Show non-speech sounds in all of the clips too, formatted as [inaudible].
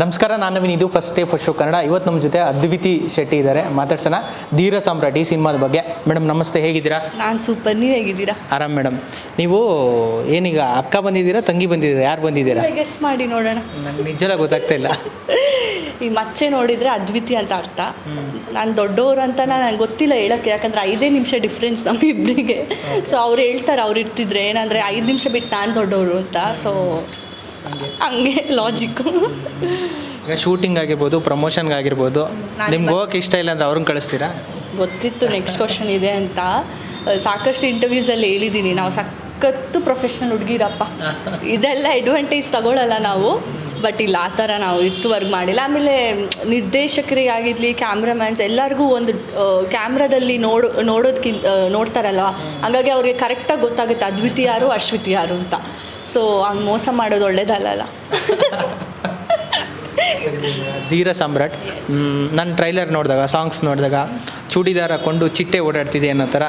ನಮಸ್ಕಾರ ನಾನು ನವೀನ್. ಇದು first day first show Kannada. ಇವತ್ತು ನಮ್ಮ ಜೊತೆ ಅದ್ವಿತಿ ಶೆಟ್ಟಿ ಇದ್ದಾರೆ. ಮಾತಾಡ್ಸೋಣ. ಧೀರ ಸಾಮ್ರಾಟ್ ಈ ಸಿನಿಮಾದ ಬಗ್ಗೆ. ಮೇಡಮ್ ನಮಸ್ತೆ. ಹೇಗಿದ್ದೀರಾ? ನಾನು ಸೂಪರ್ ನೀವು ಹೇಗಿದ್ದೀರಾ? ಆರಾಮ್ ಮೇಡಮ್. ನೀವು ಏನೀಗ ಅಕ್ಕ ಬಂದಿದ್ದೀರಾ ತಂಗಿ ಬಂದಿದ್ದೀರಾ ಯಾರು ಬಂದಿದ್ದೀರಾ? ಗೆಸ್ ಮಾಡಿ ನೋಡೋಣ. ನಂಗೆ ನಿಜಲ ಗೊತ್ತಾಗ್ತಾ ಇಲ್ಲ. ಈ ಮಚ್ಚೆ ನೋಡಿದರೆ ಅದ್ವಿತಿ ಅಂತ ಅರ್ಥ. ನಾನು ದೊಡ್ಡವರು ಅಂತ ನನಗೆ ಗೊತ್ತಿಲ್ಲ ಹೇಳೋಕ್ಕೆ. ಯಾಕಂದರೆ ಐದೇ ನಿಮಿಷ ಡಿಫ್ರೆನ್ಸ್ ನಮ್ಮಿಬ್ಬರಿಗೆ ಸೊ ಅವ್ರು ಹೇಳ್ತಾರೆ ಅವ್ರು ಇರ್ತಿದ್ರೆ. ಏನಂದರೆ ಐದು ನಿಮಿಷ ಬಿಟ್ಟು ನಾನು ದೊಡ್ಡವರು ಅಂತ. ಸೊ ಹಂಗೆ. ಲಾಜಿಕ್ಕು ಈಗ ಶೂಟಿಂಗ್ ಆಗಿರ್ಬೋದು ಪ್ರಮೋಷನ್ಗೆ ಆಗಿರ್ಬೋದು ನಿಮ್ಗೆ ಹೋಗಕ್ಕೆ ಇಷ್ಟ ಇಲ್ಲ ಅಂದ್ರೆ ಅವ್ರನ್ನ ಕಳಿಸ್ತೀರಾ? ಗೊತ್ತಿತ್ತು ನೆಕ್ಸ್ಟ್ ಕ್ವಶನ್ ಇದೆ ಅಂತ. ಸಾಕಷ್ಟು ಇಂಟರ್ವ್ಯೂಸಲ್ಲಿ ಹೇಳಿದ್ದೀನಿ ನಾವು ಸಖತ್ತು ಪ್ರೊಫೆಷ್ನಲ್ ಹುಡುಗಿರಪ್ಪ. ಇದೆಲ್ಲ ಅಡ್ವಾಂಟೇಜ್ ತಗೊಳ್ಳಲ್ಲ ನಾವು. ಬಟ್ ಇಲ್ಲ ಆ ಥರ ನಾವು ಇತ್ತುವರೆಗೂ ಮಾಡಿಲ್ಲ. ಆಮೇಲೆ ನಿರ್ದೇಶಕರಿಗಾಗಿರಲಿ ಕ್ಯಾಮ್ರಾಮ್ಯಾನ್ಸ್ ಎಲ್ಲರಿಗೂ ಒಂದು ಕ್ಯಾಮ್ರಾದಲ್ಲಿ ನೋಡ್ ನೋಡೋದಕ್ಕಿಂತ ನೋಡ್ತಾರಲ್ವ? ಹಂಗಾಗಿ ಅವ್ರಿಗೆ ಕರೆಕ್ಟಾಗಿ ಗೊತ್ತಾಗುತ್ತೆ ಅದ್ವಿತಿ ಯಾರು ಅಶ್ವಿತಿ ಯಾರು ಅಂತ. ಸೊ ಹಂಗೆ ಮೋಸ ಮಾಡೋದು ಒಳ್ಳೇದಲ್ಲಲ್ಲ? ಧೀರ ಸಾಮ್ರಾಟ್. ನನ್ನ ಟ್ರೈಲರ್ ನೋಡಿದಾಗ ಸಾಂಗ್ಸ್ ನೋಡಿದಾಗ ಚೂಡಿದಾರ್ ಕೊಂಡು ಚಿಟ್ಟೆ ಓಡಾಡ್ತಿದೆ ಅನ್ನೋ ಥರ.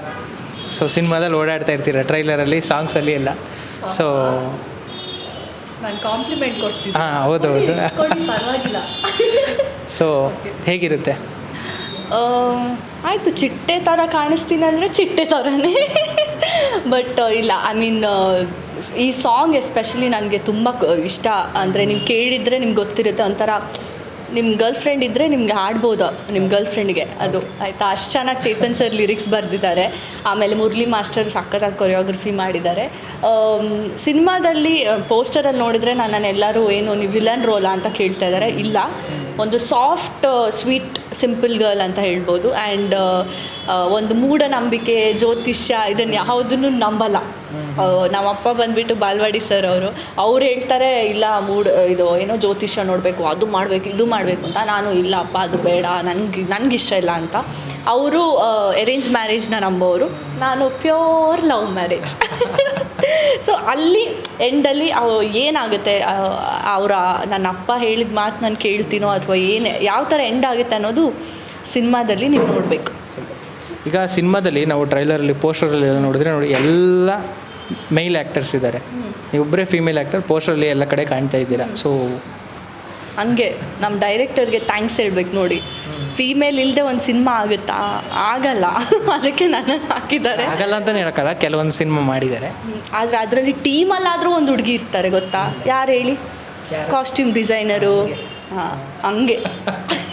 ಸೊ ಸಿನಿಮಾದಲ್ಲಿ ಓಡಾಡ್ತಾ ಇರ್ತೀರ ಟ್ರೈಲರಲ್ಲಿ ಸಾಂಗ್ಸಲ್ಲಿ ಎಲ್ಲ? ಸೊ ನಾನು ಕಾಂಪ್ಲಿಮೆಂಟ್ ಕೊಡ್ತೀನಿ. ಹಾಂ ಹೌದು ಹೌದು ಪರವಾಗಿಲ್ಲ. ಸೊ ಹೇಗಿರುತ್ತೆ? ಆಯಿತು ಚಿಟ್ಟೆ ಥರ ಕಾಣಿಸ್ತೀನಿ ಅಂದರೆ ಚಿಟ್ಟೆ ಥರನೇ ಬಟ್ ಇಲ್ಲ ಐ ಮೀನ್ ಈ ಸಾಂಗ್ ಎಸ್ಪೆಷಲಿ ನನಗೆ ತುಂಬ ಇಷ್ಟ. ಅಂದರೆ ನೀವು ಕೇಳಿದರೆ ನಿಮ್ಗೆ ಗೊತ್ತಿರುತ್ತೆ ಒಂಥರ ನಿಮ್ಮ ಗರ್ಲ್ ಫ್ರೆಂಡ್ ಇದ್ದರೆ ನಿಮ್ಗೆ ಹಾಡ್ಬೋದು ನಿಮ್ಮ ಗರ್ಲ್ ಫ್ರೆಂಡ್ಗೆ ಅದು ಆಯಿತಾ? ಅಷ್ಟು ಚೆನ್ನಾಗಿ ಚೇತನ್ ಸರ್ ಲಿರಿಕ್ಸ್ ಬರೆದಿದ್ದಾರೆ. ಆಮೇಲೆ ಮುರಳಿ ಮಾಸ್ಟರ್ ಸಖತ್ತಾಗಿ ಕೊರಿಯೋಗ್ರಫಿ ಮಾಡಿದ್ದಾರೆ. ಸಿನಿಮಾದಲ್ಲಿ ಪೋಸ್ಟರಲ್ಲಿ ನೋಡಿದರೆ ನಾನು ಎಲ್ಲರೂ ಏನು ನೀವು ವಿಲನ್ ರೋಲಾ ಅಂತ ಕೇಳ್ತಾ ಇದ್ದಾರೆ ಇಲ್ಲ. ಒಂದು ಸಾಫ್ಟ್ ಸ್ವೀಟ್ ಸಿಂಪಲ್ ಗರ್ಲ್ ಅಂತ ಹೇಳ್ಬೋದು. ಆ್ಯಂಡ್ ಒಂದು ಮೂಢನಂಬಿಕೆ, ಜ್ಯೋತಿಷ್ಯ ಇದನ್ನು ಯಾವುದನ್ನು ನಂಬಲ್ಲ. ನಮ್ಮಪ್ಪ ಬಂದುಬಿಟ್ಟು ಬಾಲ್ವಾಡಿ ಸರ್ ಅವರು, ಅವ್ರು ಹೇಳ್ತಾರೆ, ಇಲ್ಲ, ಮೂಡ್, ಇದು ಏನೋ ಜ್ಯೋತಿಷ್ಯ ನೋಡಬೇಕು, ಅದು ಮಾಡಬೇಕು, ಇದು ಮಾಡಬೇಕು ಅಂತ ನಾನು, ಇಲ್ಲ, ಅಪ್ಪ, ಅದು ಬೇಡ, ನನಗೆ ನನಗಿಷ್ಟ ಇಲ್ಲ ಅಂತ. ಅವರು ಅರೇಂಜ್ ಮ್ಯಾರೇಜ್ನ ನಂಬೋರು ನಾನು ಪ್ಯೂರ್ ಲವ್ ಮ್ಯಾರೇಜ್ ಸೊ ಅಲ್ಲಿ ಎಂಡಲ್ಲಿ ಏನಾಗುತ್ತೆ ಅವರ, ನನ್ನ ಅಪ್ಪ ಹೇಳಿದ ಮಾತು ನಾನು ಕೇಳ್ತೀನೋ ಅಥವಾ ಏನು, ಯಾವ ಥರ ಎಂಡ್ ಆಗುತ್ತೆ ಅನ್ನೋದು ಸಿನಿಮಾದಲ್ಲಿ ನೀವು ನೋಡಬೇಕು. ಈಗ ಸಿನಿಮಾದಲ್ಲಿ ನಾವು ಟ್ರೈಲರಲ್ಲಿ ಪೋಸ್ಟರಲ್ಲಿ ಎಲ್ಲ ನೋಡಿದ್ರೆ ನೋಡಿ, ಎಲ್ಲ ಮೈಲ್ ಆ್ಯಕ್ಟರ್ಸ್ ಇದ್ದಾರೆ. ನೀವೊಬ್ಬರೇ ಫೀಮೇಲ್ ಆ್ಯಕ್ಟರ್ ಪೋಸ್ಟರಲ್ಲಿ ಎಲ್ಲ ಕಡೆ ಕಾಣ್ತಾ ಇದ್ದೀರಾ. ಸೊ ಹಂಗೆ ನಮ್ಮ ಡೈರೆಕ್ಟರ್ಗೆ ಥ್ಯಾಂಕ್ಸ್ ಹೇಳ್ಬೇಕು ನೋಡಿ. ಫೀಮೇಲ್ ಇಲ್ಲದೆ ಒಂದು ಸಿನಿಮಾ ಆಗುತ್ತಾ? ಆಗಲ್ಲ. [laughs] ಅದಕ್ಕೆ ನನ್ನ ಹಾಕಿದ್ದಾರೆ. ಆಗಲ್ಲ ಅಂತಲೇ ಹೇಳೋಕ್ಕಲ್ಲ ಕೆಲವೊಂದು ಸಿನಿಮಾ ಮಾಡಿದ್ದಾರೆ. ಆದರೆ ಅದರಲ್ಲಿ ಟೀಮಲ್ಲಾದರೂ ಒಂದು ಹುಡುಗಿ ಇರ್ತಾರೆ ಗೊತ್ತಾ? ಯಾರು ಹೇಳಿ? ಕಾಸ್ಟ್ಯೂಮ್ ಡಿಸೈನರು ಹಾಂ ಹಂಗೆ. [laughs]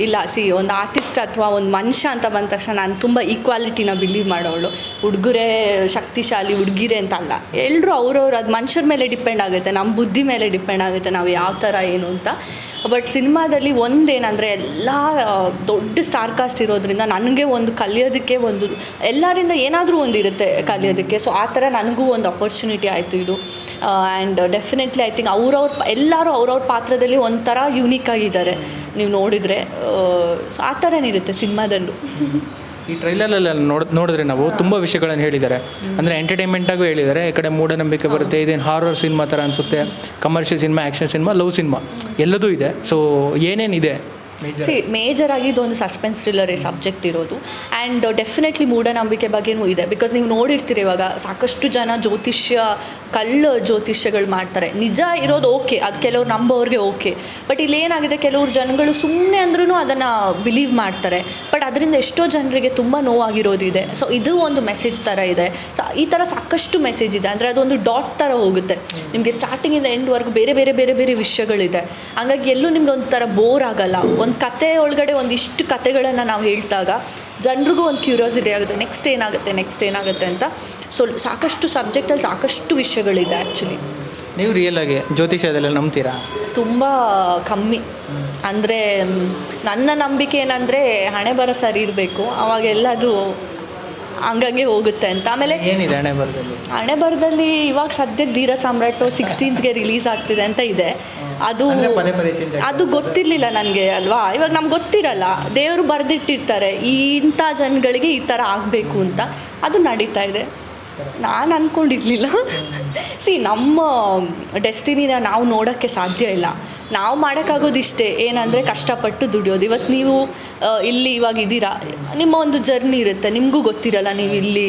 ಇಲ್ಲ, ಸಿ, ಒಂದು ಆರ್ಟಿಸ್ಟ್ ಅಥವಾ ಒಂದು ಮನುಷ್ಯ ಅಂತ ಬಂದ ತಕ್ಷಣ ನಾನು ತುಂಬ ಈಕ್ವಾಲಿಟಿನ ಬಿಲೀವ್ ಮಾಡೋಳು ಹುಡುಗರೇ ಶಕ್ತಿಶಾಲಿ, ಹುಡುಗಿರೇ ಅಂತ ಅಲ್ಲ. ಎಲ್ಲರೂ ಅವ್ರವ್ರು, ಅದು ಮನುಷ್ಯರ ಮೇಲೆ ಡಿಪೆಂಡ್ ಆಗುತ್ತೆ. ನಮ್ಮ ಬುದ್ಧಿ ಮೇಲೆ ಡಿಪೆಂಡ್ ಆಗುತ್ತೆ. ನಾವು ಯಾವ ಥರ ಏನು ಅಂತ. ಬಟ್ ಸಿನಿಮಾದಲ್ಲಿ ಒಂದೇನಂದರೆ ಎಲ್ಲ ದೊಡ್ಡ ಸ್ಟಾರ್ ಕಾಸ್ಟ್ ಇರೋದ್ರಿಂದ ನನಗೆ ಒಂದು ಕಲಿಯೋದಕ್ಕೆ ಒಂದು, ಎಲ್ಲರಿಂದ ಏನಾದರೂ ಒಂದು ಇರುತ್ತೆ ಕಲಿಯೋದಕ್ಕೆ. ಸೊ ಆ ಥರ ನನಗೂ ಒಂದು ಅಪರ್ಚುನಿಟಿ ಆಯಿತು ಇದು. ಆ್ಯಂಡ್ ಡೆಫಿನೆಟ್ಲಿ ಐ ಥಿಂಕ್ ಅವ್ರವ್ರ, ಎಲ್ಲರೂ ಅವ್ರವ್ರ ಪಾತ್ರದಲ್ಲಿ ಒಂಥರ ಯುನೀಕ್ ಆಗಿದ್ದಾರೆ. ನೀವು ನೋಡಿದರೆ ಸೊ ಆ ಥರನೇ ಇರುತ್ತೆ ಸಿನಿಮಾದಲ್ಲೂ. [laughs] ಈ ಟ್ರೈಲರಲ್ಲಿ ನೋಡ್, ನೋಡಿದ್ರೆ ನಾವು ತುಂಬ ವಿಷಯಗಳನ್ನು ಹೇಳಿದ್ದಾರೆ. ಅಂದರೆ ಎಂಟರ್ಟೈನ್ಮೆಂಟಾಗೂ ಹೇಳಿದ್ದಾರೆ. ಈ ಕಡೆ ಮೂಢನಂಬಿಕೆ ಬರುತ್ತೆ, ಇದೇನು ಹಾರರ್ ಸಿನಿಮಾ ಥರ ಅನಿಸುತ್ತೆ commercial cinema action cinema love cinema ಎಲ್ಲದೂ ಇದೆ. ಸೊ ಏನೇನಿದೆ ಸಿ ಮೇಜರ್ ಆಗಿ ಇದೊಂದು ಸಸ್ಪೆನ್ಸ್ ಥ್ರಿಲ್ಲರೇ ಸಬ್ಜೆಕ್ಟ್ ಇರೋದು. ಆ್ಯಂಡ್ ಡೆಫಿನೆಟ್ಲಿ ಮೂಢನಂಬಿಕೆ ಬಗ್ಗೆನೂ ಇದೆ. ಬಿಕಾಸ್ ನೀವು ನೋಡಿರ್ತೀರಿ ಇವಾಗ, ಸಾಕಷ್ಟು ಜನ ಜ್ಯೋತಿಷ್ಯ, ಕಲ್ಲು ಜ್ಯೋತಿಷ್ಯಗಳು ಮಾಡ್ತಾರೆ. ನಿಜ ಇರೋದು ಓಕೆ ಅದು ಕೆಲವ್ರು ನಂಬೋರಿಗೆ ಓಕೆ ಬಟ್ ಇಲ್ಲಿ ಏನಾಗಿದೆ ಕೆಲವ್ರು ಜನಗಳು ಸುಮ್ಮನೆ ಅಂದ್ರೂ ಅದನ್ನು ಬಿಲೀವ್ ಮಾಡ್ತಾರೆ. ಬಟ್ ಅದರಿಂದ ಎಷ್ಟೋ ಜನರಿಗೆ ತುಂಬ ನೋವಾಗಿರೋದಿದೆ. ಸೊ ಇದು ಒಂದು ಮೆಸೇಜ್ ಥರ ಇದೆ. ಸೊ ಈ ಥರ ಸಾಕಷ್ಟು ಮೆಸೇಜ್ ಇದೆ. ಅಂದರೆ ಅದೊಂದು ಡಾಟ್ ಥರ ಹೋಗುತ್ತೆ. ನಿಮಗೆ ಸ್ಟಾರ್ಟಿಂಗಿಂದ ಎಂಡ್ವರೆಗೂ ಬೇರೆ ಬೇರೆ ಬೇರೆ ಬೇರೆ ವಿಷಯಗಳಿದೆ. ಹಂಗಾಗಿ ಎಲ್ಲೂ ನಿಮ್ಗೆ ಒಂಥರ ಬೋರ್ ಆಗಲ್ಲ. ಒಂದು ಕತೆ ಒಳಗಡೆ ಒಂದಿಷ್ಟು ಕತೆಗಳನ್ನು ನಾವು ಹೇಳ್ದಾಗ ಜನರಿಗೂ ಒಂದು ಕ್ಯೂರಿಯಾಸಿಟಿ ಆಗುತ್ತೆ ನೆಕ್ಸ್ಟ್ ಏನಾಗುತ್ತೆ ನೆಕ್ಸ್ಟ್ ಏನಾಗುತ್ತೆ ಅಂತ. ಸೊ ಸಾಕಷ್ಟು ಸಬ್ಜೆಕ್ಟಲ್ಲಿ ಸಾಕಷ್ಟು ವಿಷಯಗಳಿದೆ ಆ್ಯಕ್ಚುಲಿ ನೀವು ರಿಯಲ್ ಆಗಿ ಜ್ಯೋತಿಷ್ಯದಲ್ಲ ನಂಬ್ತೀರಾ? ತುಂಬ ಕಮ್ಮಿ. ಅಂದರೆ ನನ್ನ ನಂಬಿಕೆ ಏನಂದರೆ ಹಣೆ ಬರೋ ಸರಿ ಇರಬೇಕು ಅವಾಗೆಲ್ಲದು ಹಂಗಂಗೆ ಹೋಗುತ್ತೆ ಅಂತ. ಆಮೇಲೆ ಏನಿದೆ ಹಣೆ ಬರದಲ್ಲಿ? ಹಣೆ ಬರದಲ್ಲಿ ಇವಾಗ ಸದ್ಯ ಧೀರ ಸಾಮ್ರಾಟು ಸಿಕ್ಸ್ಟೀನ್ತ್ಗೆ ರಿಲೀಸ್ ಆಗ್ತಿದೆ ಅಂತ ಇದೆ. ಅದು ಅಂದ್ರೆ ಪದೇ ಪದೇ change ಅದು ಗೊತ್ತಿರಲಿಲ್ಲ ನನಗೆ ಅಲ್ವಾ? ಇವಾಗ ನಮ್ಗೆ ಗೊತ್ತಿರಲ್ಲ. ದೇವರು ಬರೆದಿಟ್ಟಿರ್ತಾರೆ. ಈ ಇಂಥ ಜನಗಳಿಗೆ ಈ ಥರ ಆಗಬೇಕು ಅಂತ. ಅದು ನಡೀತಾ ಇದೆ. ನಾನು ಅಂದ್ಕೊಂಡಿರ್ಲಿಲ್ಲ ಸಿ [laughs] ನಮ್ಮ ಡೆಸ್ಟಿನಿನ ನಾವು ನೋಡೋಕ್ಕೆ ಸಾಧ್ಯ ಇಲ್ಲ. ನಾವು ಮಾಡೋಕ್ಕಾಗೋದು ಇಷ್ಟೇ ಏನಂದರೆ ಕಷ್ಟಪಟ್ಟು ದುಡಿಯೋದು. ಇವತ್ತು ನೀವು ಇಲ್ಲಿ ಇವಾಗ ಇದ್ದೀರಾ? ನಿಮ್ಮ ಒಂದು ಜರ್ನಿ ಇರುತ್ತೆ. ನಿಮಗೂ ಗೊತ್ತಿರಲ್ಲ ನೀವು ಇಲ್ಲಿ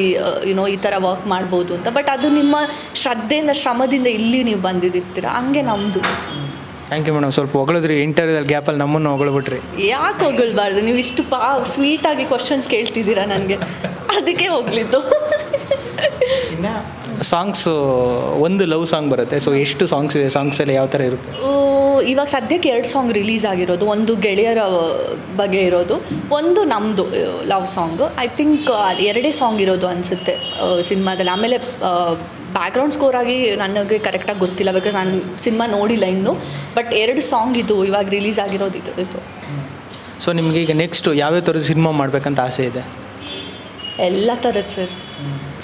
ಯುನೋ ಈ ಥರ ವರ್ಕ್ ಮಾಡ್ಬೋದು ಅಂತ. ಬಟ್ ಅದು ನಿಮ್ಮ ಶ್ರದ್ಧೆಯಿಂದ ಶ್ರಮದಿಂದ ಇಲ್ಲಿ ನೀವು ಬಂದಿದ್ದಿರ್ತೀರ ಹಂಗೆ ನಮ್ಮದು ಥ್ಯಾಂಕ್ ಯು ಮೇಡಮ್ ಸ್ವಲ್ಪ ಹೊಗಳಿದ್ರಿ. ಇಂಟರ್ವ್ಯೂದಲ್ಲಿ ಗ್ಯಾಪಲ್ಲಿ ನಮ್ಮನ್ನು ಹೊಗಳ್ಬಿಟ್ರಿ. ಯಾಕೆ ಹೊಗಳ್ಬಾರ್ದು? ನೀವು ಇಷ್ಟು ಪಾ ಸ್ವೀಟಾಗಿ ಕ್ವಶನ್ಸ್ ಕೇಳ್ತಿದ್ದೀರಾ ನನಗೆ? ಅದಕ್ಕೆ ಹೋಗ್ಲಿದ್ದು. [laughs] ಇನ್ನು ಸಾಂಗ್ಸು ಒಂದು ಲವ್ ಸಾಂಗ್ ಬರುತ್ತೆ. ಸೊ ಎಷ್ಟು ಸಾಂಗ್ಸ್ ಇದೆ ಸಾಂಗ್ಸ್ ಎಲ್ಲ ಯಾವ ಥರ ಇರುತ್ತೆ? ಇವಾಗ ಸದ್ಯಕ್ಕೆ ಎರಡು ಸಾಂಗ್ ರಿಲೀಸ್ ಆಗಿರೋದು. ಒಂದು ಗೆಳೆಯರ ಬಗ್ಗೆ ಇರೋದು ಒಂದು ನಮ್ಮದು ಲವ್ ಸಾಂಗ್ ಐ ಥಿಂಕ್ ಅದು ಎರಡೇ ಸಾಂಗ್ ಇರೋದು ಅನಿಸುತ್ತೆ ಸಿನಿಮಾದಲ್ಲಿ. ಆಮೇಲೆ ಬ್ಯಾಕ್ಗ್ರೌಂಡ್ ಸ್ಕೋರ್ ಆಗಿ ನನಗೆ ಕರೆಕ್ಟಾಗಿ ಗೊತ್ತಿಲ್ಲ ಬಿಕಾಸ್ ನಾನು ಸಿನಿಮಾ ನೋಡಿಲ್ಲ ಇನ್ನು. ಬಟ್ ಎರಡು ಸಾಂಗ್ ಇದು ಇವಾಗ ರಿಲೀಸ್ ಆಗಿರೋದು ಇದು ಇದು. ಸೊ ನಿಮಗೆ ಈಗ ನೆಕ್ಸ್ಟು ಯಾವ್ಯಾವ ಥರದ ಸಿನಿಮಾ ಮಾಡಬೇಕಂತ ಆಸೆ ಇದೆ? ಎಲ್ಲ ಥರದ್ದು ಸರ್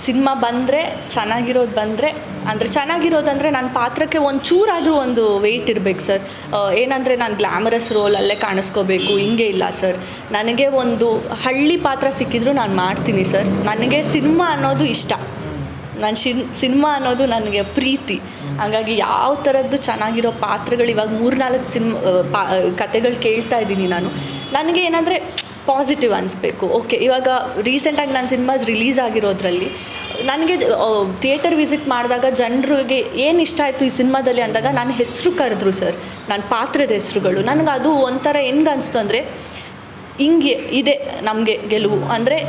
ಸಿನಿಮಾ ಬಂದರೆ ಚೆನ್ನಾಗಿರೋದು ಬಂದರೆ, ಅಂದರೆ ಚೆನ್ನಾಗಿರೋದಂದರೆ ನನ್ನ ಪಾತ್ರಕ್ಕೆ ಒಂದು ಚೂರಾದರೂ ಒಂದು ವೆಯ್ಟ್ ಇರಬೇಕು ಸರ್. ಏನಂದರೆ ನಾನು ಗ್ಲಾಮರಸ್ ರೋಲಲ್ಲೇ ಕಾಣಿಸ್ಕೋಬೇಕು, ಹಿಂಗೆ ಇಲ್ಲ ಸರ್. ನನಗೆ ಒಂದು ಹಳ್ಳಿ ಪಾತ್ರ ಸಿಕ್ಕಿದ್ರು ನಾನು ಮಾಡ್ತೀನಿ ಸರ್. ನನಗೆ ಸಿನಿಮಾ ಅನ್ನೋದು ಇಷ್ಟ. ನಾನು ಶಿನ್ ಸಿನಿಮಾ ಅನ್ನೋದು ನನಗೆ ಪ್ರೀತಿ. ಹಾಗಾಗಿ ಯಾವ ಥರದ್ದು ಚೆನ್ನಾಗಿರೋ ಪಾತ್ರಗಳು ಇವಾಗ ಮೂರ್ನಾಲ್ಕು ಸಿನಿಮಾ ಪಾ, ಕತೆಗಳು ಕೇಳ್ತಾ ಇದ್ದೀನಿ ನಾನು. ನನಗೆ ಏನಂದರೆ ಪಾಸಿಟಿವ್ ಅನಿಸ್ಬೇಕು. ಓಕೆ ಇವಾಗ ರೀಸೆಂಟಾಗಿ ನನ್ನ ಸಿನಿಮಾಸ್ ರಿಲೀಸ್ ಆಗಿರೋದ್ರಲ್ಲಿ, ನನಗೆ ಥಿಯೇಟರ್ ವಿಸಿಟ್ ಮಾಡಿದಾಗ ಜನರಿಗೆ ಏನು ಇಷ್ಟ ಆಯಿತು ಈ ಸಿನಿಮಾದಲ್ಲಿ ಅಂದಾಗ ನನ್ನ ಹೆಸರು ಕರೆದ್ರು ಸರ್. ನನ್ನ ಪಾತ್ರದ ಹೆಸರುಗಳು. ನನಗೆ ಅದು ಒಂಥರ ಹೆಂಗೆ ಅನಿಸ್ತು ಅಂದರೆ, ಹಿಂಗೆ ಇದೆ ನಮಗೆ ಗೆಲುವು. ಅಂದರೆ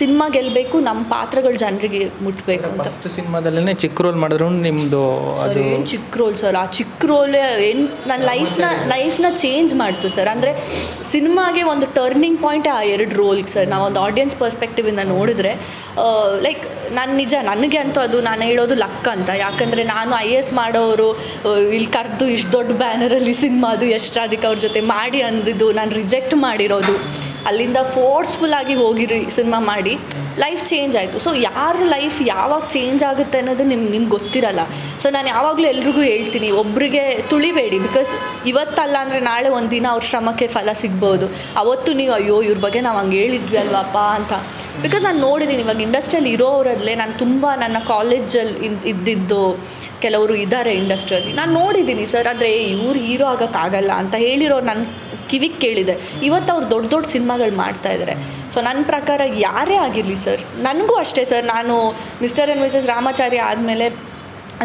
ಸಿನಿಮಾ ಗೆಲ್ಲಬೇಕು ನಮ್ಮ ಪಾತ್ರಗಳು ಜನರಿಗೆ ಮುಟ್ಟಬೇಕು ಅಂತ. ಫಸ್ಟ್ ಸಿನಿಮಾದಲ್ಲೇ ಚಿಕ್ಕ ರೋಲ್ ಮಾಡಿದ್ರು ನಿಮ್ಮದು ಅದು? ಏನು ಚಿಕ್ಕ ರೋಲ್ ಸರ್? ಆ ಚಿಕ್ಕ ರೋಲ್ ಏನು ನನ್ನ ಲೈಫ್ನ ಲೈಫ್ನ ಚೇಂಜ್ ಮಾಡ್ತು ಸರ್. ಅಂದರೆ ಸಿನಿಮಾಗೆ ಒಂದು ಟರ್ನಿಂಗ್ ಪಾಯಿಂಟ್ ಆ ಎರಡು ರೋಲ್ ಸರ್. ನಾವು ಒಂದು ಆಡಿಯನ್ಸ್ ಪರ್ಸ್ಪೆಕ್ಟಿವಿಂದ ನೋಡಿದ್ರೆ ಲೈಕ್ ನಾನು ನಿಜ ನನಗೆ ಅಂತೂ ಅದು ನಾನು ಹೇಳೋದು ಲಕ್ ಅಂತ. ಯಾಕಂದರೆ ನಾನು ಐ ಎಸ್ ಮಾಡೋರು ಇಲ್ಲಿ ಕರೆದು ಇಷ್ಟು ದೊಡ್ಡ ಬ್ಯಾನರಲ್ಲಿ ಸಿನಿಮಾದು ಯಶ್ರಾಧಿಕ್ ಅವ್ರ ಜೊತೆ ಮಾಡಿ ಅಂದಿದ್ದು ನಾನು ರಿಜೆಕ್ಟ್ ಮಾಡಿರೋದು. ಅಲ್ಲಿಂದ ಫೋರ್ಸ್ಫುಲ್ಲಾಗಿ ಹೋಗಿರಿ ಸಿನಿಮಾ ಮಾಡಿ ಲೈಫ್ ಚೇಂಜ್ ಆಯಿತು. ಸೊ ಯಾರ ಲೈಫ್ ಯಾವಾಗ ಚೇಂಜ್ ಆಗುತ್ತೆ ಅನ್ನೋದು ನಿಮ್ಗೆ ನಿಮ್ಗೆ ಗೊತ್ತಿರಲ್ಲ. ಸೊ ನಾನು ಯಾವಾಗಲೂ ಎಲ್ರಿಗೂ ಹೇಳ್ತೀನಿ ಒಬ್ಬರಿಗೆ ತುಳಿಬೇಡಿ ಬಿಕಾಸ್ ಇವತ್ತಲ್ಲ ಅಂದರೆ ನಾಳೆ ಒಂದು ದಿನ ಅವ್ರ ಶ್ರಮಕ್ಕೆ ಫಲ ಸಿಗ್ಬೋದು. ಅವತ್ತು ನೀವು, ಅಯ್ಯೋ, ಇವ್ರ ಬಗ್ಗೆ ನಾವು ಹಂಗೆ ಹೇಳಿದ್ವಿ ಅಲ್ವಪ್ಪ ಅಂತ. ಬಿಕಾಸ್ ನಾನು ನೋಡಿದ್ದೀನಿ ಇವಾಗ ಇಂಡಸ್ಟ್ರಿಯಲ್ಲಿ ಇರೋರಲ್ಲೇ ನಾನು ತುಂಬ ನನ್ನ ಕಾಲೇಜಲ್ಲಿ ಇದ್ದಿದ್ದು ಕೆಲವರು ಇದ್ದಾರೆ ಇಂಡಸ್ಟ್ರಿಯಲ್ಲಿ ನಾನು ನೋಡಿದ್ದೀನಿ ಸರ್, ಆದರೆ ಇವ್ರು ಹೀರೋ ಆಗೋಕ್ಕಾಗಲ್ಲ ಅಂತ ಹೇಳಿರೋ ನನ್ನ ಕಿವಿಗೆ ಕೇಳಿದೆ. ಇವತ್ತು ಅವ್ರು ದೊಡ್ಡ ದೊಡ್ಡ ಸಿನಿಮಾಗಳು ಮಾಡ್ತಾ ಇದ್ದಾರೆ ಸೊ ನನ್ನ ಪ್ರಕಾರ ಯಾರೇ ಆಗಿರಲಿ ಸರ್, ನನಗೂ ಅಷ್ಟೇ ಸರ್. ನಾನು ಮಿಸ್ಟರ್ ಆ್ಯಂಡ್ ಮಿಸಸ್ ರಾಮಾಚಾರ್ಯ ಆದಮೇಲೆ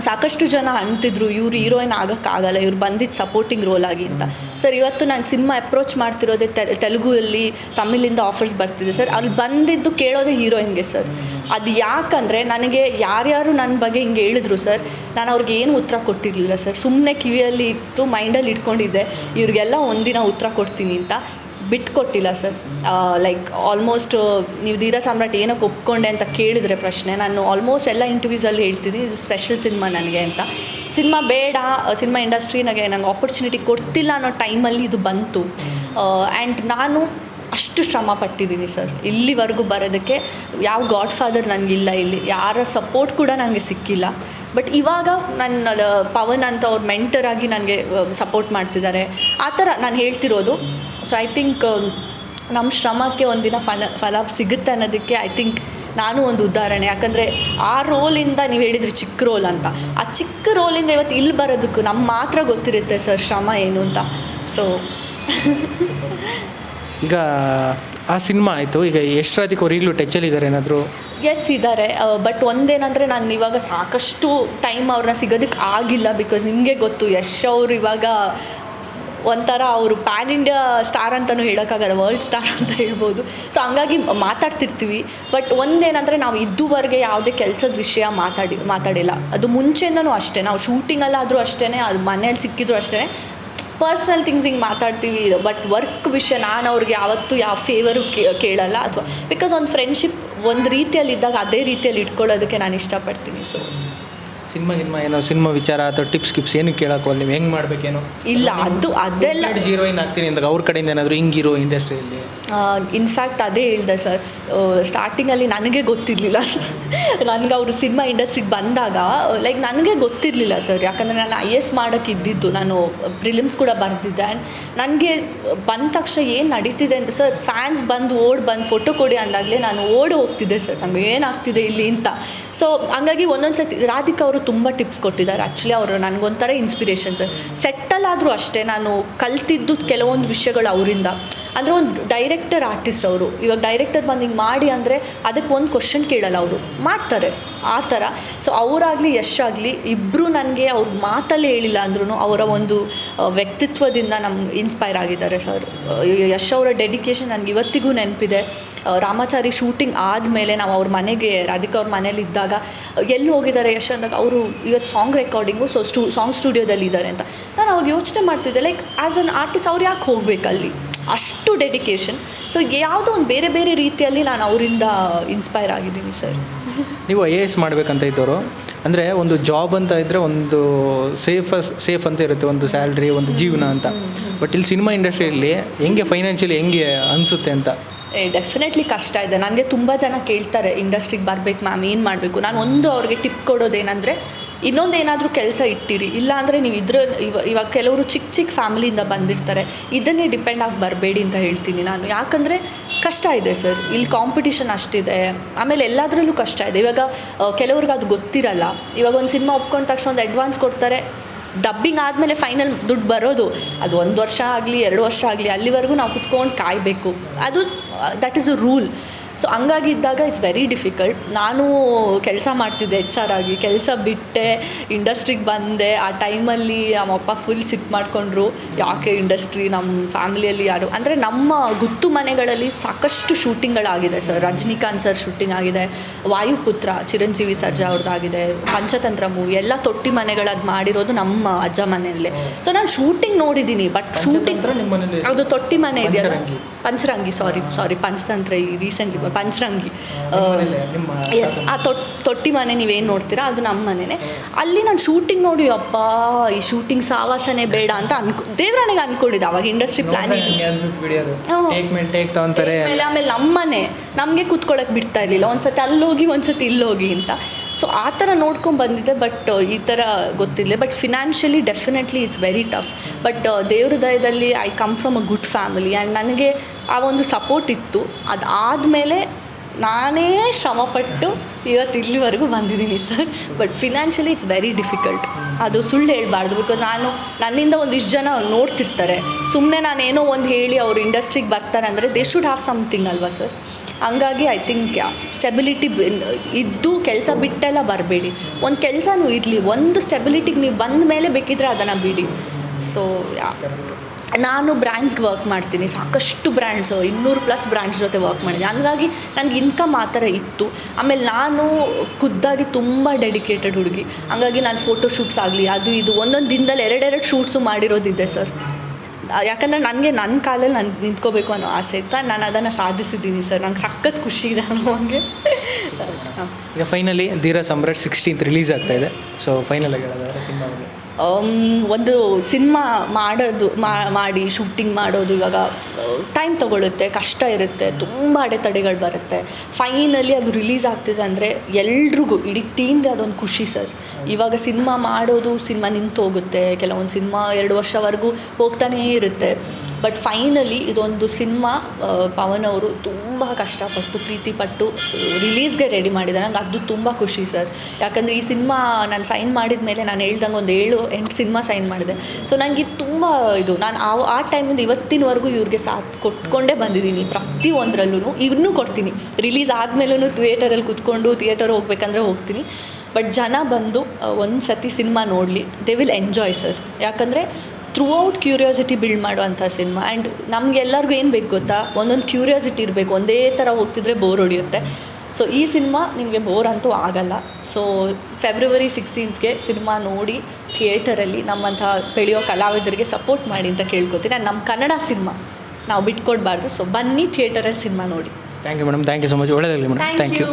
ಸಾಕಷ್ಟು ಜನ ಅಂತಿದ್ರು, ಇವ್ರು ಹೀರೋಯಿನ್ ಆಗೋಕ್ಕಾಗಲ್ಲ, ಇವ್ರು ಬಂದಿದ್ದು ಸಪೋರ್ಟಿಂಗ್ ರೋಲ್ ಆಗಿ ಅಂತ. ಸರ್ ಇವತ್ತು ನಾನು ಸಿನಿಮಾ ಅಪ್ರೋಚ್ ಮಾಡ್ತಿರೋದೇ ತೆಲುಗುವಲ್ಲಿ ತಮಿಳಿಂದ ಆಫರ್ಸ್ ಬರ್ತಿದೆ. ಸರ್ ಅಲ್ಲಿ ಬಂದಿದ್ದು ಕೇಳೋದೇ ಹೀರೋಯಿನ್ಗೆ ಸರ್ ಅದು ಯಾಕಂದರೆ ನನಗೆ ಯಾರ್ಯಾರು ನನ್ನ ಬಗ್ಗೆ ಹಿಂಗೆ ಹೇಳಿದ್ರು ಸರ್ ನಾನು ಅವ್ರಿಗೆ ಏನು ಉತ್ತರ ಕೊಟ್ಟಿರಲಿಲ್ಲ ಸರ್ ಸುಮ್ಮನೆ ಕಿವಿಯಲ್ಲಿ ಇಟ್ಟು ಮೈಂಡಲ್ಲಿ ಇಟ್ಕೊಂಡಿದ್ದೆ, ಇವ್ರಿಗೆಲ್ಲ ಒಂದಿನ ಉತ್ತರ ಕೊಡ್ತೀನಿ ಅಂತ. ಬಿಟ್ಕೊಟ್ಟಿಲ್ಲ ಸರ್. ಲೈಕ್ ಆಲ್ಮೋಸ್ಟ್ ನೀವು ಧೀರ ಸಾಮ್ರಾಟ್ ಏನಕ್ಕೆ ಒಪ್ಕೊಂಡೆ ಅಂತ ಕೇಳಿದರೆ ಪ್ರಶ್ನೆ, ನಾನು ಆಲ್ಮೋಸ್ಟ್ ಎಲ್ಲ ಇಂಟರ್ವ್ಯೂಸಲ್ಲಿ ಹೇಳ್ತೀನಿ ಇದು ಸ್ಪೆಷಲ್ ಸಿನಿಮಾ ನನಗೆ ಅಂತ. ಸಿನಿಮಾ ಬೇಡ ಸಿನಿಮಾ ಇಂಡಸ್ಟ್ರಿನಾಗೆ ನಂಗೆ ಆಪರ್ಚುನಿಟಿ ಕೊಡ್ತಿಲ್ಲ ಅನ್ನೋ ಟೈಮಲ್ಲಿ ಇದು ಬಂತು. ಆ್ಯಂಡ್ ನಾನು ಅಷ್ಟು ಶ್ರಮ ಪಟ್ಟಿದ್ದೀನಿ ಸರ್. ಇಲ್ಲಿವರೆಗೂ ಬರೋದಕ್ಕೆ ಯಾವ ಗಾಡ್ ಫಾದರ್ ನನಗಿಲ್ಲ ಇಲ್ಲಿ, ಯಾರ ಸಪೋರ್ಟ್ ಕೂಡ ನನಗೆ ಸಿಕ್ಕಿಲ್ಲ. ಬಟ್ ಇವಾಗ ನನ್ನ ಪವನ್ ಅಂತ ಅವ್ರ ಮೆಂಟರಾಗಿ ನನಗೆ ಸಪೋರ್ಟ್ ಮಾಡ್ತಿದ್ದಾರೆ. ಆ ಥರ ನಾನು ಹೇಳ್ತಿರೋದು ಸೊ ಐ ಥಿಂಕ್ ನಮ್ಮ ಶ್ರಮಕ್ಕೆ ಒಂದಿನ ಫಲ ಫಲ ಸಿಗುತ್ತೆ ಅನ್ನೋದಕ್ಕೆ ಐ ಥಿಂಕ್ ನಾನು ಒಂದು ಉದಾಹರಣೆ. ಯಾಕಂದರೆ ಆ ರೋಲಿಂದ ನೀವು ಹೇಳಿದ್ರಿ ಚಿಕ್ಕ ರೋಲ್ ಅಂತ. ಆ ಚಿಕ್ಕ ರೋಲಿಂದ ಇವತ್ತು ಇಲ್ಲಿ ಬರೋದಕ್ಕೂ ನಮ್ಮ ಮಾತ್ರ ಗೊತ್ತಿರುತ್ತೆ ಸರ್ ಶ್ರಮ ಏನು ಅಂತ. ಸೊ [laughs] ಈಗ ಆ ಸಿನಿಮಾ ಆಯಿತು. ಈಗ ಎಷ್ಟರಾಧಿಕ ಅವ್ರು ಈಗಲೂ ಟಚಲ್ಲಿದ್ದಾರೆ ಏನಾದರೂ? ಎಸ್ ಇದ್ದಾರೆ. ಬಟ್ ಒಂದೇನಂದರೆ ನಾನು ಇವಾಗ ಸಾಕಷ್ಟು ಟೈಮ್ ಅವ್ರನ್ನ ಸಿಗೋದಕ್ಕೆ ಆಗಿಲ್ಲ ಬಿಕಾಸ್ ನಿಮಗೆ ಗೊತ್ತು ಯಶ್ ಅವರು ಇವಾಗ ಒಂಥರ ಅವರು ಪ್ಯಾನ್ ಇಂಡಿಯಾ ಸ್ಟಾರ್ ಅಂತಲೂ ಹೇಳೋಕ್ಕಾಗಲ್ಲ ವರ್ಲ್ಡ್ ಸ್ಟಾರ್ ಅಂತ ಹೇಳ್ಬೋದು. ಸೊ ಹಂಗಾಗಿ ಮಾತಾಡ್ತಿರ್ತೀವಿ. ಬಟ್ ಒಂದೇನಂದರೆ ನಾವು ಇದುವರೆಗೆ ಯಾವುದೇ ಕೆಲಸದ ವಿಷಯ ಮಾತಾಡಿ, ಮಾತಾಡಿಲ್ಲ. ಅದು ಮುಂಚೆಯಿಂದನೂ ಅಷ್ಟೇ. ನಾವು ಶೂಟಿಂಗಲ್ಲಾದರೂ ಅಷ್ಟೇ ಅದು ಮನೇಲಿ ಸಿಕ್ಕಿದ್ರು ಅಷ್ಟೇ ಪರ್ಸ್ನಲ್ ಥಿಂಗ್ಸ್ ಹಿಂಗೆ ಮಾತಾಡ್ತೀವಿ. ಬಟ್ ವರ್ಕ್ ವಿಷಯ ನಾನು ಅವ್ರಿಗೆ ಯಾವತ್ತೂ ಯಾವ ಫೇವರು ಕೇಳಲ್ಲ. ಅಥವಾ ಬಿಕಾಸ್ ಒಂದು ಫ್ರೆಂಡ್ಶಿಪ್ ಒಂದು ರೀತಿಯಲ್ಲಿ ಇದ್ದಾಗ ಅದೇ ರೀತಿಯಲ್ಲಿ ಇಟ್ಕೊಳ್ಳೋದಕ್ಕೆ ನಾನು ಇಷ್ಟಪಡ್ತೀನಿ. ಸೊ ಸಿನಿಮಾ ಗಿನ್ಮಾ ಏನೋ ಸಿನಿಮಾ ವಿಚಾರ ಅಥವಾ ಟಿಪ್ಸ್ ಗಿಪ್ಸ್ ಏನು ಕೇಳಕ್ಕೆ ನೀವು ಹೆಂಗೆ ಮಾಡಬೇಕೇನೋ? ಇಲ್ಲ ಅದು ಅದೆಲ್ಲ ಹೀರೋಯಿನ್ ಆಗ್ತೀನಿ ಅಂದಾಗ ಅವ್ರ ಕಡೆಯಿಂದ ಏನಾದರೂ ಹಿಂಗಿರೋ ಇಂಡಸ್ಟ್ರಿಯಲ್ಲಿ ಇನ್ಫ್ಯಾಕ್ಟ್ ಅದೇ ಹೇಳಿದೆ ಸರ್. ಸ್ಟಾರ್ಟಿಂಗಲ್ಲಿ ನನಗೆ ಗೊತ್ತಿರಲಿಲ್ಲ. ನನಗೆ ಅವರು ಸಿನಿಮಾ ಇಂಡಸ್ಟ್ರಿಗೆ ಬಂದಾಗ ಲೈಕ್ ನನಗೆ ಗೊತ್ತಿರಲಿಲ್ಲ ಸರ್. ಯಾಕಂದರೆ ನಾನು ಐ ಎಸ್ ಮಾಡೋಕ್ಕೆ ಇದ್ದಿದ್ದು. ನಾನು ಪ್ರಿಲಿಮ್ಸ್ ಕೂಡ ಬರೆದಿದ್ದೆ. ಆ್ಯಂಡ್ ನನಗೆ ಬಂದ ತಕ್ಷಣ ಏನು ನಡೀತಿದೆ ಅಂತ ಸರ್ ಫ್ಯಾನ್ಸ್ ಬಂದು ಓಡ್ ಬಂದು ಫೋಟೋ ಕೊಡಿ ಅಂದಾಗಲೇ ನಾನು ಓಡಿ ಹೋಗ್ತಿದ್ದೆ ಸರ್. ನಂಗೆ ಏನಾಗ್ತಿದೆ ಇಲ್ಲಿ ಅಂತ. ಸೊ ಹಂಗಾಗಿ ಒಂದೊಂದು ಸತಿ ರಾಧಿಕಾ ಅವರು ತುಂಬ ಟಿಪ್ಸ್ ಕೊಟ್ಟಿದ್ದಾರೆ. ಆ್ಯಕ್ಚುಲಿ ಅವರು ನನಗೊಂಥರ ಇನ್ಸ್ಪಿರೇಷನ್ ಸರ್ ಸೆಟ್ಟಲ್ಲಾದರೂ ಅಷ್ಟೇ ನಾನು ಕಲ್ತಿದ್ದು ಕೆಲವೊಂದು ವಿಷಯಗಳು ಅವರಿಂದ. ಅಂದರೆ ಒಂದು ಡೈರೆಕ್ಟರ್ ಆರ್ಟಿಸ್ಟ್ ಅವರು. ಇವಾಗ ಡೈರೆಕ್ಟರ್ ಬಂದು ಹಿಂಗೆ ಮಾಡಿ ಅಂದರೆ ಅದಕ್ಕೆ ಒಂದು ಕ್ವಶನ್ ಕೇಳಲ್ಲ ಅವರು. ಮಾಡ್ತಾರೆ. ಆ ಥರ. ಸೊ ಅವರಾಗಲಿ ಯಶ್ ಆಗಲಿ ಇಬ್ಬರು ನನಗೆ ಅವ್ರ ಮಾತಲ್ಲಿ ಹೇಳಿಲ್ಲ ಅಂದ್ರೂ ಅವರ ಒಂದು ವ್ಯಕ್ತಿತ್ವದಿಂದ ನಮ್ಗೆ ಇನ್ಸ್ಪೈರ್ ಆಗಿದ್ದಾರೆ ಸರ್ ಯಶ್ ಅವರ ಡೆಡಿಕೇಶನ್ ನನಗೆ ಇವತ್ತಿಗೂ ನೆನಪಿದೆ. ರಾಮಾಚಾರಿ ಶೂಟಿಂಗ್ ಆದಮೇಲೆ ನಾವು ಅವ್ರ ಮನೆಗೆ, ರಾಧಿಕಾ ಅವ್ರ ಮನೇಲಿ ಇದ್ದಾಗ, ಎಲ್ಲಿ ಹೋಗಿದ್ದಾರೆ ಯಶ್ ಅಂದಾಗ ಅವರು ಇವತ್ತು song recording so stu song ಸ್ಟುಡಿಯೋದಲ್ಲಿ ಇದ್ದಾರೆ ಅಂತ. ನಾನು ಅವಾಗ ಯೋಚನೆ ಮಾಡ್ತಿದ್ದೆ ಲೈಕ್ ಆ್ಯಸ್ ಅನ್ ಆರ್ಟಿಸ್ಟ್ ಅವ್ರು ಯಾಕೆ ಹೋಗ್ಬೇಕು ಅಲ್ಲಿ ಅಷ್ಟು ಡೆಡಿಕೇಶನ್ ಸೊ ಯಾವುದೋ ಒಂದು ಬೇರೆ ಬೇರೆ ರೀತಿಯಲ್ಲಿ ನಾನು ಅವರಿಂದ ಇನ್ಸ್ಪೈರ್ ಆಗಿದ್ದೀನಿ ಸರ್ ನೀವು ಐ ಎ ಎಸ್ ಮಾಡಬೇಕಂತ ಇದ್ದವರು ಅಂದರೆ ಒಂದು ಜಾಬ್ ಅಂತ ಇದ್ದರೆ ಒಂದು ಸೇಫ್ ಸೇಫ್ ಅಂತ ಇರುತ್ತೆ ಒಂದು ಸ್ಯಾಲ್ರಿ ಒಂದು ಜೀವನ ಅಂತ. ಬಟ್ ಇಲ್ಲಿ ಸಿನಿಮಾ ಇಂಡಸ್ಟ್ರಿಯಲ್ಲಿ ಹೆಂಗೆ ಫೈನಾನ್ಷಿಯಲಿ ಹೆಂಗೆ ಅನಿಸುತ್ತೆ ಅಂತ? ಏ ಡೆಫಿನೆಟ್ಲಿ ಕಷ್ಟ ಇದೆ. ನನಗೆ ತುಂಬ ಜನ ಕೇಳ್ತಾರೆ ಇಂಡಸ್ಟ್ರಿಗೆ ಬರಬೇಕು ಮ್ಯಾಮ್ ಏನು ಮಾಡಬೇಕು? ನಾನು ಒಂದು ಅವ್ರಿಗೆ ಟಿಪ್ ಕೊಡೋದೇನೆಂದರೆ ಇನ್ನೊಂದು ಏನಾದರೂ ಕೆಲಸ ಇಟ್ಟಿರಿ. ಇಲ್ಲ ಅಂದರೆ ನೀವು ಇದ್ರ, ಇವ ಇವಾಗ ಕೆಲವರು ಚಿಕ್ಕ ಚಿಕ್ಕ ಫ್ಯಾಮಿಲಿಯಿಂದ ಬಂದಿರ್ತಾರೆ. ಇದನ್ನೇ ಡಿಪೆಂಡ್ ಆಗಿ ಬರಬೇಡಿ ಅಂತ ಹೇಳ್ತೀನಿ ನಾನು. ಯಾಕಂದರೆ ಕಷ್ಟ ಇದೆ ಸರ್. ಇಲ್ಲಿ ಕಾಂಪಿಟೇಷನ್ ಅಷ್ಟಿದೆ. ಆಮೇಲೆ ಎಲ್ಲದರಲ್ಲೂ ಕಷ್ಟ ಇದೆ. ಇವಾಗ ಕೆಲವ್ರಿಗೆ ಅದು ಗೊತ್ತಿರಲ್ಲ. ಇವಾಗ ಒಂದು ಸಿನಿಮಾ ಒಪ್ಕೊಂಡ ತಕ್ಷಣ ಒಂದು ಅಡ್ವಾನ್ಸ್ ಕೊಡ್ತಾರೆ. ಡಬ್ಬಿಂಗ್ ಆದಮೇಲೆ ಫೈನಲ್ ದುಡ್ಡು ಬರೋದು. ಅದು ಒಂದು ವರ್ಷ ಆಗಲಿ, ಎರಡು ವರ್ಷ ಆಗಲಿ, ಅಲ್ಲಿವರೆಗೂ ನಾವು ಕುತ್ಕೊಂಡು ಕಾಯಬೇಕು. ಅದು that is a rule so ಹಂಗಾಗಿದ್ದಾಗ it's very difficult ನಾನು ಕೆಲಸ ಮಾಡ್ತಿದ್ದೆ ಎಚ್ ಆರ್ ಆಗಿ. ಕೆಲಸ ಬಿಟ್ಟೆ ಇಂಡಸ್ಟ್ರಿಗೆ ಬಂದೆ. ಆ ಟೈಮಲ್ಲಿ ನಮ್ಮಪ್ಪ ಫುಲ್ ಸಿಟ್ಟು ಮಾಡಿಕೊಂಡ್ರು. ಯಾಕೆ ಇಂಡಸ್ಟ್ರಿ ನಮ್ಮ ಫ್ಯಾಮಿಲಿಯಲ್ಲಿ ಯಾರು? ಅಂದರೆ ನಮ್ಮ ಗುತ್ತು ಮನೆಗಳಲ್ಲಿ ಸಾಕಷ್ಟು ಶೂಟಿಂಗ್ಗಳಾಗಿದೆ ಸರ್ ರಜನಿಕಾಂತ್ ಸರ್ ಶೂಟಿಂಗ್ ಆಗಿದೆ. ವಾಯುಪುತ್ರ ಚಿರಂಜೀವಿ ಸರ್ಜಾ ಅವ್ರದ್ದಾಗಿದೆ ಪಂಚತಂತ್ರ ಮೂವಿ ಎಲ್ಲ ತೊಟ್ಟಿ ಮನೆಗಳದ್ದು ಮಾಡಿರೋದು ನಮ್ಮ ಅಜ್ಜ ಮನೆಯಲ್ಲೇ. ಸೊ ನಾನು ಶೂಟಿಂಗ್ ನೋಡಿದ್ದೀನಿ ಬಟ್ ಶೂಟಿಂಗ್ ಅದು ತೊಟ್ಟಿ ಮನೆ ಇದೆಯಲ್ಲ? ಪಂಚರಂಗಿ. ಸಾರಿ ಸಾರಿ ಪಂಚತಂತ್ರ ಈ ರೀಸೆಂಟ್ಲಿ ಪಂಚರಂಗಿ. ಎಸ್ ಆ ತೊಟ್ ತೊಟ್ಟಿ ಮನೆ ನೀವೇನು ನೋಡ್ತೀರಾ? ಅದು ನಮ್ಮ ಮನೆನೇ. ಅಲ್ಲಿ ನಾನು ಶೂಟಿಂಗ್ ನೋಡಿ ಅಪ್ಪ ಈ ಶೂಟಿಂಗ್ ಸಾವಾಸನೆ ಬೇಡ ಅಂತ ಅನ್ಕೊ ದೇವ್ರನಿಗೆ ಅನ್ಕೊಂಡಿದ್ದೆ ಅವಾಗ ಇಂಡಸ್ಟ್ರಿ ಪ್ಲಾನ್ ಆಮೇಲೆ ನಮ್ಮ ಮನೆ ನಮಗೆ ಕೂತ್ಕೊಳ್ಳೋಕೆ ಬಿಡ್ತಾ ಇರಲಿಲ್ಲ. ಒಂದ್ಸತಿ ಅಲ್ಲೋಗಿ ಒಂದ್ಸತಿ ಇಲ್ಲೋಗಿ ಅಂತ. ಸೊ ಆ ಥರ ನೋಡ್ಕೊಂಡು ಬಂದಿದ್ದೆ ಬಟ್ ಈ ಥರ ಗೊತ್ತಿಲ್ಲ. But financially definitely it's very tough but ದೇವ್ರ ದಯದಲ್ಲಿ I come from a good family and ನನಗೆ ಆ ಒಂದು ಸಪೋರ್ಟ್ ಇತ್ತು. ಅದಾದಮೇಲೆ ನಾನೇ ಶ್ರಮಪಟ್ಟು ಇವತ್ತು ಇಲ್ಲಿವರೆಗೂ ಬಂದಿದ್ದೀನಿ sir but financially it's very difficult ಅದು ಸುಳ್ಳು ಹೇಳಬಾರ್ದು. ಬಿಕಾಸ್ ನಾನು, ನನ್ನಿಂದ ಒಂದಿಷ್ಟು ಜನ ನೋಡ್ತಿರ್ತಾರೆ. ಸುಮ್ಮನೆ ನಾನೇನೋ ಒಂದು ಹೇಳಿ ಅವ್ರು ಇಂಡಸ್ಟ್ರಿಗೆ ಬರ್ತಾರೆ ಅಂದರೆ ದೇ ಶುಡ್ ಹ್ಯಾವ್ ಸಮ್ಥಿಂಗ್ ಅಲ್ವಾ ಸರ್ ಹಂಗಾಗಿ ಐ ಥಿಂಕ್ ಸ್ಟೆಬಿಲಿಟಿ ಇದ್ದು ಕೆಲಸ ಬಿಟ್ಟೆಲ್ಲ ಬರಬೇಡಿ. ಒಂದು ಕೆಲಸನೂ ಇರಲಿ, ಒಂದು ಸ್ಟೆಬಿಲಿಟಿಗೆ ನೀವು ಬಂದ ಮೇಲೆ ಬೇಕಿದ್ರೆ ಅದನ್ನು ಬಿಡಿ. ಸೊ ನಾನು ಬ್ರ್ಯಾಂಡ್ಸ್ಗೆ ವರ್ಕ್ ಮಾಡ್ತೀನಿ, ಸಾಕಷ್ಟು ಬ್ರ್ಯಾಂಡ್ಸು ಇನ್ನೂರು ಪ್ಲಸ್ ಬ್ರ್ಯಾಂಡ್ಸ್ ಜೊತೆ ವರ್ಕ್ ಮಾಡಿದ್ದೀನಿ ಹಂಗಾಗಿ ನನಗೆ ಇನ್ಕಮ್ ಆ ಥರ ಇತ್ತು. ಆಮೇಲೆ ನಾನು ಖುದ್ದಾಗಿ ತುಂಬ ಡೆಡಿಕೇಟೆಡ್ ಹುಡುಗಿ. ಹಂಗಾಗಿ ನಾನು ಫೋಟೋ ಶೂಟ್ಸ್ ಆಗಲಿ, ಅದು ಇದು, ಒಂದೊಂದು ದಿನದಲ್ಲಿ ಎರಡೆರಡು ಶೂಟ್ಸು ಮಾಡಿರೋದಿದೆ ಸರ್ ಯಾಕಂದರೆ ನನಗೆ ನನ್ನ ಕಾಲಲ್ಲಿ ನಾನು ನಿಂತ್ಕೋಬೇಕು ಅನ್ನೋ ಆಸೆ ಇತ್ತು, ನಾನು ಅದನ್ನು ಸಾಧಿಸಿದ್ದೀನಿ ಸರ್. ನಂಗೆ ಸಖತ್ ಖುಷಿ ಇದೆ ಹಂಗೆ. ಈಗ finally Dheera Samrat sixteenth release ಆಗ್ತಾ ಇದೆ. ಸೊ ಫೈನಲ್ ಆಗಿ ಸಿನಿಮಾ ಒಂದು ಸಿನಿಮಾ ಮಾಡೋದು ಮಾಡಿ, ಶೂಟಿಂಗ್ ಮಾಡೋದು ಇವಾಗ ಟೈಮ್ ತೊಗೊಳುತ್ತೆ, ಕಷ್ಟ ಇರುತ್ತೆ, ತುಂಬ ಅಡೆತಡೆಗಳು ಬರುತ್ತೆ. ಫೈನಲಿ ಅದು ರಿಲೀಸ್ ಆಗ್ತಿದೆ ಅಂದರೆ ಎಲ್ರಿಗೂ, ಇಡೀ ಟೀಮ್ಗೆ ಅದೊಂದು ಖುಷಿ ಸರ್. ಇವಾಗ ಸಿನಿಮಾ ಮಾಡೋದು, ಸಿನಿಮಾ ನಿಂತು ಹೋಗುತ್ತೆ ಕೆಲವೊಂದು ಸಿನಿಮಾ ಎರಡು ವರ್ಷವರೆಗೂ ಹೋಗ್ತಾನೇ ಇರುತ್ತೆ. ಬಟ್ ಫೈನಲಿ ಇದೊಂದು ಸಿನಿಮಾ ಪವನ್ ಅವರು ತುಂಬ ಕಷ್ಟಪಟ್ಟು, ಪ್ರೀತಿಪಟ್ಟು ರಿಲೀಸ್ಗೆ ರೆಡಿ ಮಾಡಿದ್ದಾರೆ. ನಂಗೆ ಅದು ತುಂಬ ಖುಷಿ ಸರ್ ಯಾಕಂದರೆ ಈ ಸಿನಿಮಾ ನಾನು ಸೈನ್ ಮಾಡಿದ ಮೇಲೆ ನಾನು ಹೇಳ್ದಂಗೆ ಒಂದು ಏಳು, ಎಂಟು ಸಿನಿಮಾ ಸೈನ್ ಮಾಡಿದೆ. ಸೊ ನನಗೆ ಇದು ತುಂಬ ಇದು, ನಾನು ಆ ಆ ಟೈಮಿಂದ ಇವತ್ತಿನವರೆಗೂ ಇವ್ರಿಗೆ ಸಾಥ್ ಕೊಟ್ಕೊಂಡೇ ಬಂದಿದ್ದೀನಿ. ಪ್ರತಿಯೊಂದರಲ್ಲೂ ಇನ್ನೂ ಕೊಡ್ತೀನಿ. ರಿಲೀಸ್ ಆದಮೇಲೂ ಥಿಯೇಟರಲ್ಲಿ ಕುತ್ಕೊಂಡು ಥಿಯೇಟರ್ ಹೋಗ್ಬೇಕಂದ್ರೆ ಹೋಗ್ತೀನಿ. ಬಟ್ ಜನ ಬಂದು ಒಂದು ಸತಿ ಸಿನಿಮಾ ನೋಡಲಿ. ದೇ ವಿಲ್ ಎಂಜಾಯ್ ಸರ್ ಯಾಕಂದರೆ ಥ್ರೂ ಔಟ್ ಕ್ಯೂರಿಯಾಸಿಟಿ ಬಿಲ್ಡ್ ಮಾಡುವಂಥ ಸಿನಿಮಾ ಆ್ಯಂಡ್ ನಮಗೆಲ್ಲರಿಗೂ ಏನು ಬೇಕು ಗೊತ್ತಾ? ಒಂದೊಂದು ಕ್ಯೂರಿಯಾಸಿಟಿ ಇರಬೇಕು. ಒಂದೇ ಥರ ಹೋಗ್ತಿದ್ರೆ ಬೋರ್ ಹೊಡಿಯುತ್ತೆ. ಸೊ ಈ ಸಿನಿಮಾ ನಿಮಗೆ ಬೋರ್ ಅಂತೂ ಆಗಲ್ಲ. ಸೊ ಫೆಬ್ರವರಿ ಸಿಕ್ಸ್ಟೀನ್ತ್ಗೆ ಸಿನಿಮಾ ನೋಡಿ ಥಿಯೇಟರಲ್ಲಿ ನಮ್ಮಂಥ ಬೆಳೆಯೋ ಕಲಾವಿದರಿಗೆ ಸಪೋರ್ಟ್ ಮಾಡಿ ಅಂತ ಕೇಳ್ಕೊತೀನಿ. ಆ್ಯಂಡ್ ನಮ್ಮ ಕನ್ನಡ ಸಿನಿಮಾ ನಾವು ಬಿಟ್ಕೊಡ್ಬಾರ್ದು. ಸೊ ಬನ್ನಿ ಥಿಯೇಟರಲ್ಲಿ ಸಿನಿಮಾ ನೋಡಿ. Thank you madam thank you so much ಒಳ್ಳೆಯದಾಗಲಿ ಮೇಡಮ್ ಥ್ಯಾಂಕ್ ಯು